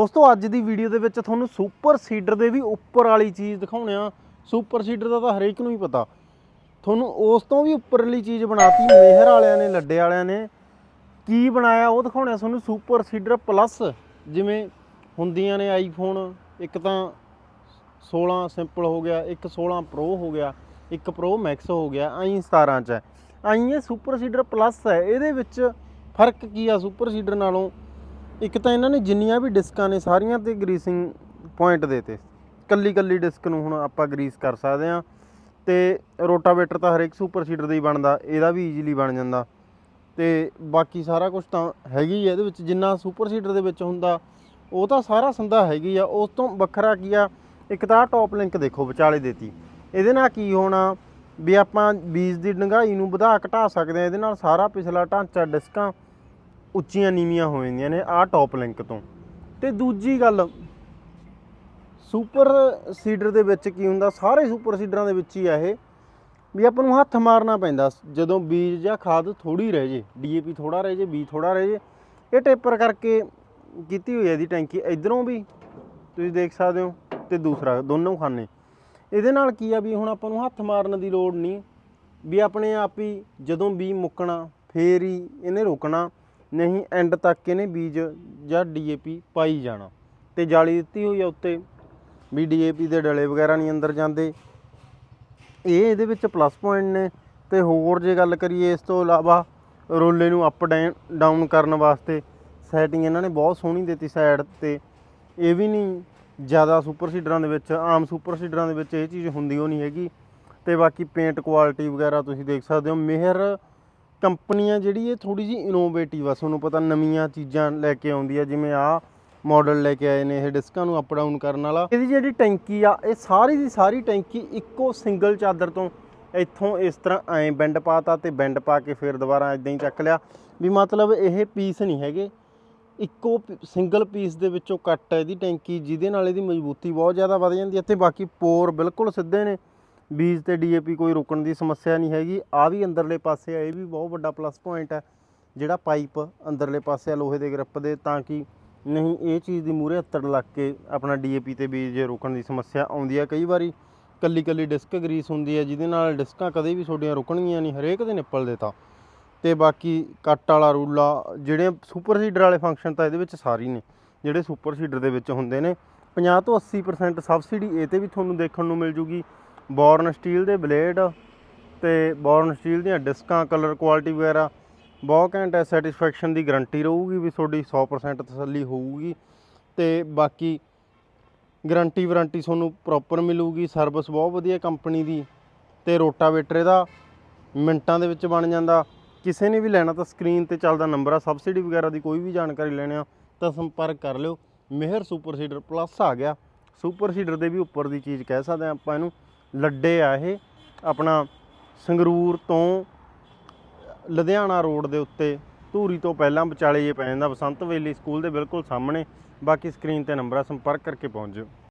ਦੋਸਤੋ ਅੱਜ ਦੀ ਵੀਡੀਓ ਦੇ ਵਿੱਚ ਤੁਹਾਨੂੰ ਸੁਪਰ ਸੀਡਰ ਦੇ ਵੀ ਉੱਪਰ ਵਾਲੀ ਚੀਜ਼ ਦਿਖਾਉਣੇ ਆ। ਸੁਪਰ ਸੀਡਰ ਦਾ ਤਾਂ ਹਰੇਕ ਨੂੰ ਹੀ ਪਤਾ। ਤੁਹਾਨੂੰ ਉਸ ਤੋਂ ਵੀ ਉੱਪਰਲੀ ਚੀਜ਼ ਬਣਾਤੀ, ਮਿਹਰ ਵਾਲਿਆਂ ਨੇ, ਲੱਡੇ ਵਾਲਿਆਂ ਨੇ। ਕੀ ਬਣਾਇਆ, ਉਹ ਦਿਖਾਉਣੇ ਆ ਤੁਹਾਨੂੰ ਸੁਪਰ ਸੀਡਰ ਪਲੱਸ ਜਿਵੇਂ ਹੁੰਦੀਆਂ ਨੇ ਆਈਫੋਨ ਇੱਕ ਤਾਂ 16 ਸਿੰਪਲ ਹੋ ਗਿਆ, ਇੱਕ 16 ਪ੍ਰੋ ਹੋ ਗਿਆ, ਇੱਕ ਪ੍ਰੋ ਮੈਕਸ ਹੋ ਗਿਆ ਐਂ 17 ਚ ਹੈ। ਐਂ ਇਹ ਸੁਪਰ ਸੀਡਰ ਪਲੱਸ ਹੈ। ਇਹਦੇ ਵਿੱਚ ਫ਼ਰਕ ਕੀ ਆ ਸੁਪਰ ਸੀਡਰ ਨਾਲੋਂ? ਇੱਕ ਤਾਂ ਇਹਨਾਂ ਨੇ ਜਿੰਨੀਆਂ ਵੀ ਡਿਸਕਾਂ ਨੇ ਸਾਰੀਆਂ ਤੇ ਗਰੀਸਿੰਗ ਪੁਆਇੰਟ ਦੇਤੇ ਕੱਲੀ ਕੱਲੀ ਡਿਸਕ ਨੂੰ ਹੁਣ ਆਪਾਂ ਗਰੀਸ ਕਰ ਸਕਦੇ ਆ ਤੇ ਰੋਟਾਵੇਟਰ ਤਾਂ ਹਰੇਕ ਸੁਪਰ ਸੀਡਰ ਦਾ ਹੀ ਬਣਦਾ, ਇਹਦਾ ਵੀ ਈਜ਼ੀਲੀ ਬਣ ਜਾਂਦਾ। ਤੇ ਬਾਕੀ ਸਾਰਾ ਕੁਝ ਤਾਂ ਹੈਗੀ ਹੈ ਇਹਦੇ ਵਿੱਚ, ਜਿੰਨਾ ਸੁਪਰ ਸੀਡਰ ਦੇ ਵਿੱਚ ਹੁੰਦਾ, ਉਹ ਤਾਂ ਸਾਰਾ ਸੰਦਾ ਹੈਗੀ ਆ। ਉਸ ਤੋਂ ਵੱਖਰਾ ਕੀ ਆ, ਇੱਕ ਤਾਂ ਟੌਪ ਲਿੰਕ ਦੇਖੋ ਵਿਚਾਲੇ ਦੇਤੀ ਇਹਦੇ ਨਾਲ ਕੀ ਹੋਣਾ, ਵੀ ਆਪਾਂ ਬੀਜ ਦੀ ਡੰਗਾਈ ਨੂੰ ਵਧਾ ਘਟਾ ਸਕਦੇ ਆ ਇਹਦੇ ਨਾਲ ਸਾਰਾ ਪਿਛਲਾ ਢਾਂਚਾ, ਡਿਸਕਾਂ ਉੱਚੀਆਂ ਨੀਵੀਆਂ ਹੋ ਜਾਂਦੀਆਂ ਨੇ, ਆਹ ਟੌਪ ਲਿੰਕ ਤੋਂ। ਤੇ ਦੂਜੀ ਗੱਲ ਸੁਪਰ ਸੀਡਰ ਦੇ ਵਿੱਚ ਕੀ ਹੁੰਦਾ? ਸਾਰੇ ਸੁਪਰ ਸੀਡਰਾਂ ਦੇ ਵਿੱਚ ਹੀ ਆ ਇਹ, ਵੀ ਆਪਾਂ ਨੂੰ ਹੱਥ ਮਾਰਨਾ ਪੈਂਦਾ। ਜਦੋਂ ਬੀਜ ਜਾਂ ਖਾਦ ਥੋੜੀ ਰਹਿ ਜੇ, ਡੀਏਪੀ ਥੋੜਾ ਰਹਿ ਜੇ, ਬੀਜ ਥੋੜਾ ਰਹਿ ਜੇ, ਇਹ ਟੇਪਰ ਕਰਕੇ ਕੀਤੀ ਹੋਈ ਹੈ ਇਹਦੀ ਟੈਂਕੀ। ਇਧਰੋਂ ਵੀ ਤੁਸੀਂ ਦੇਖ ਸਕਦੇ ਹੋ ਤੇ ਦੂਸਰਾ, ਦੋਨੋਂ ਖਾਨੇ। ਇਹਦੇ ਨਾਲ ਕੀ ਆ ਵੀ ਹੁਣ ਆਪਾਂ ਨੂੰ ਹੱਥ ਮਾਰਨ ਦੀ ਲੋੜ ਨਹੀਂ, ਵੀ ਆਪਣੇ ਆਪ ਹੀ ਜਦੋਂ ਬੀ ਮੁੱਕਣਾ, ਫੇਰ ਹੀ ਇਹਨੇ ਰੋਕਣਾ। ਨਹੀਂ ਐਂਡ ਤੱਕ ਇਹਨੇ ਬੀਜ ਜਾਂ ਡੀਏਪੀ ਪਾਈ ਜਾਣਾ। ਤੇ ਜਾਲੀ ਦਿੱਤੀ ਹੋਈ ਆ ਉੱਤੇ, ਵੀ ਡੀਏਪੀ ਦੇ ਡਲੇ ਵਗੈਰਾ ਨਹੀਂ ਅੰਦਰ ਜਾਂਦੇ। ਇਹ ਇਹਦੇ ਵਿੱਚ ਪਲੱਸ ਪੁਆਇੰਟ ਨੇ। ਤੇ ਹੋਰ ਜੇ ਗੱਲ ਕਰੀਏ, ਇਸ ਤੋਂ ਇਲਾਵਾ ਰੋਲੇ ਨੂੰ ਅਪ ਡਾਊਨ ਕਰਨ ਵਾਸਤੇ ਸੈਟਿੰਗ ਇਹਨਾਂ ਨੇ ਬਹੁਤ ਸੋਹਣੀ ਦਿੱਤੀ ਸਾਈਡ ਤੇ। ਇਹ ਵੀ ਨਹੀਂ ਜ਼ਿਆਦਾ ਸੁਪਰ ਸੀਡਰਾਂ ਦੇ ਵਿੱਚ, ਆਮ ਸੁਪਰ ਸੀਡਰਾਂ ਦੇ ਵਿੱਚ ਇਹ ਚੀਜ਼ ਹੁੰਦੀ ਉਹ ਨਹੀਂ ਹੈਗੀ। ਤੇ ਬਾਕੀ ਪੇਂਟ ਕੁਆਲਿਟੀ ਵਗੈਰਾ ਤੁਸੀਂ ਦੇਖ ਸਕਦੇ ਹੋ। ਮਿਹਰ ਕੰਪਨੀਆਂ ਜਿਹੜੀ ਇਹ ਥੋੜੀ ਜੀ ਇਨੋਵੇਟਿਵ ਆ, ਤੁਹਾਨੂੰ ਪਤਾ ਨਵੀਆਂ ਚੀਜ਼ਾਂ ਲੈ ਕੇ ਆਉਂਦੀ ਆ, ਜਿਵੇਂ ਆ ਮਾਡਲ ਲੈ ਕੇ ਆਏ ਨੇ, ਇਹ ਡਿਸਕਾਂ ਨੂੰ ਅਪ ਡਾਊਨ ਕਰਨ ਵਾਲਾ। ਇਹਦੀ ਜਿਹੜੀ ਟੈਂਕੀ ਆ, ਇਹ ਸਾਰੀ ਦੀ ਸਾਰੀ ਟੈਂਕੀ ਇੱਕੋ ਸਿੰਗਲ ਚਾਦਰ ਤੋਂ ਇੱਥੋਂ ਇਸ ਤਰ੍ਹਾਂ ਐਂ ਬੈਂਡ ਪਾਤਾ ਤੇ ਬੈਂਡ ਪਾ ਕੇ ਫਿਰ ਦੁਬਾਰਾ ਇਦਾਂ ਹੀ ਚੱਕ ਲਿਆ। ਵੀ ਮਤਲਬ ਇਹ ਪੀਸ ਨਹੀਂ ਹੈਗੇ। ਇੱਕੋ ਸਿੰਗਲ ਪੀਸ ਦੇ ਵਿੱਚੋਂ ਕੱਟ ਹੈ ਇਹਦੀ ਟੈਂਕੀ, ਜਿਹਦੇ ਨਾਲ ਇਹਦੀ ਮਜ਼ਬੂਤੀ ਬਹੁਤ ਜ਼ਿਆਦਾ ਵਧ ਜਾਂਦੀ ਹੈ ਤੇ ਬਾਕੀ ਪੋਰ ਬਿਲਕੁਲ ਸਿੱਧੇ ਨੇ। ਬੀਜ ਤੇ ਡੀਏਪੀ ਕੋਈ ਰੁਕਣ ਦੀ ਸਮੱਸਿਆ ਨਹੀਂ ਹੈਗੀ। ਆ ਵੀ ਅੰਦਰਲੇ ਪਾਸੇ ਆ, ਇਹ ਵੀ ਬਹੁਤ ਵੱਡਾ ਪਲੱਸ ਪੁਆਇੰਟ ਹੈ ਜਿਹੜਾ ਪਾਈਪ ਅੰਦਰਲੇ ਪਾਸੇ ਆ, ਲੋਹੇ ਦੇ ਗ੍ਰਿਪ ਦੇ, ਤਾਂ ਕਿ ਨਹੀਂ ਇਹ ਚੀਜ਼ ਦੀ ਮੂਰੇ ਹੱਤੜ ਲੱਗ ਕੇ ਆਪਣਾ ਡੀਏਪੀ ਤੇ ਬੀਜ ਰੁਕਣ ਦੀ ਸਮੱਸਿਆ ਆਉਂਦੀ ਹੈ ਕਈ ਵਾਰੀ ਕੱਲੀ ਕੱਲੀ ਡਿਸਕ ਗਰੀਸ ਹੁੰਦੀ ਹੈ ਜਿਹਦੇ ਨਾਲ ਡਿਸਕਾਂ ਕਦੇ ਵੀ ਤੁਹਾਡੀਆਂ ਰੁਕਣਗੀਆਂ ਨਹੀਂ, ਹਰੇਕ ਦੇ ਨਿੱਪਲ ਦੇ ਤਾਂ। ਤੇ ਬਾਕੀ ਕੱਟ ਵਾਲਾ, ਰੂਲਾ, ਜਿਹੜੇ ਸੁਪਰ ਸੀਡਰ ਵਾਲੇ ਫੰਕਸ਼ਨ ਤਾਂ ਇਹਦੇ ਵਿੱਚ ਸਾਰੇ ਨੇ, ਜਿਹੜੇ ਸੁਪਰ ਸੀਡਰ ਦੇ ਵਿੱਚ ਹੁੰਦੇ ਨੇ। 50 ਤੋਂ 80% ਸਬਸਿਡੀ ਇਹ ਤੇ ਵੀ ਤੁਹਾਨੂੰ ਦੇਖਣ ਨੂੰ ਮਿਲ ਜੂਗੀ। ਬੋਰਨ ਸਟੀਲ ਦੇ ਬਲੇਡ ਤੇ ਬੋਰਨ ਸਟੀਲ ਦੀਆਂ ਡਿਸਕਾਂ, ਕਲਰ ਕੁਆਲਿਟੀ ਵਗੈਰਾ, ਬਹੁਤ ਘੈਂਟ ਹੈ ਸੈਟੀਸਫੈਕਸ਼ਨ ਦੀ ਗਾਰੰਟੀ ਰਹੂਗੀ ਵੀ ਤੁਹਾਡੀ 100% ਤਸੱਲੀ ਹੋਊਗੀ ਤੇ ਬਾਕੀ ਗਾਰੰਟੀ ਵਾਰੰਟੀ ਤੁਹਾਨੂੰ ਪ੍ਰੋਪਰ ਮਿਲੂਗੀ ਸਰਵਿਸ ਬਹੁਤ ਵਧੀਆ ਕੰਪਨੀ ਦੀ ਤੇ ਰੋਟਾਵੇਟਰ ਇਹਦਾ ਮਿੰਟਾਂ ਦੇ ਵਿੱਚ ਬਣ ਜਾਂਦਾ। ਕਿਸੇ ਨੇ ਵੀ ਲੈਣਾ ਤਾਂ ਸਕਰੀਨ ਤੇ ਚੱਲਦਾ ਨੰਬਰ ਆ ਸਬਸਿਡੀ ਵਗੈਰਾ ਦੀ ਕੋਈ ਵੀ ਜਾਣਕਾਰੀ ਲੈਣੀ ਆ ਤਾਂ ਸੰਪਰਕ ਕਰ ਲਿਓ। ਮਿਹਰ ਸੁਪਰ ਸੀਡਰ ਪਲੱਸ ਆ ਗਿਆ। ਸੁਪਰ ਸੀਡਰ ਦੇ ਵੀ ਉੱਪਰ ਦੀ ਚੀਜ਼ ਕਹਿ ਸਕਦੇ ਆ ਆਪਾਂ ਇਹਨੂੰ। ਲੱਡੇ ਆ ਇਹ। ਆਪਣਾ ਸੰਗਰੂਰ ਤੋਂ ਲੁਧਿਆਣਾ ਰੋਡ ਦੇ ਉੱਤੇ ਧੂਰੀ ਤੋਂ ਪਹਿਲਾਂ ਵਿਚਾਲੇ ਜੇ ਪੈ ਜਾਂਦਾ, ਬਸੰਤ ਵੇਲੀ ਸਕੂਲ ਦੇ ਬਿਲਕੁਲ ਸਾਹਮਣੇ। ਬਾਕੀ ਸਕਰੀਨ ਤੇ ਨੰਬਰ ਆ ਸੰਪਰਕ ਕਰਕੇ ਪਹੁੰਚ ਜਿਓ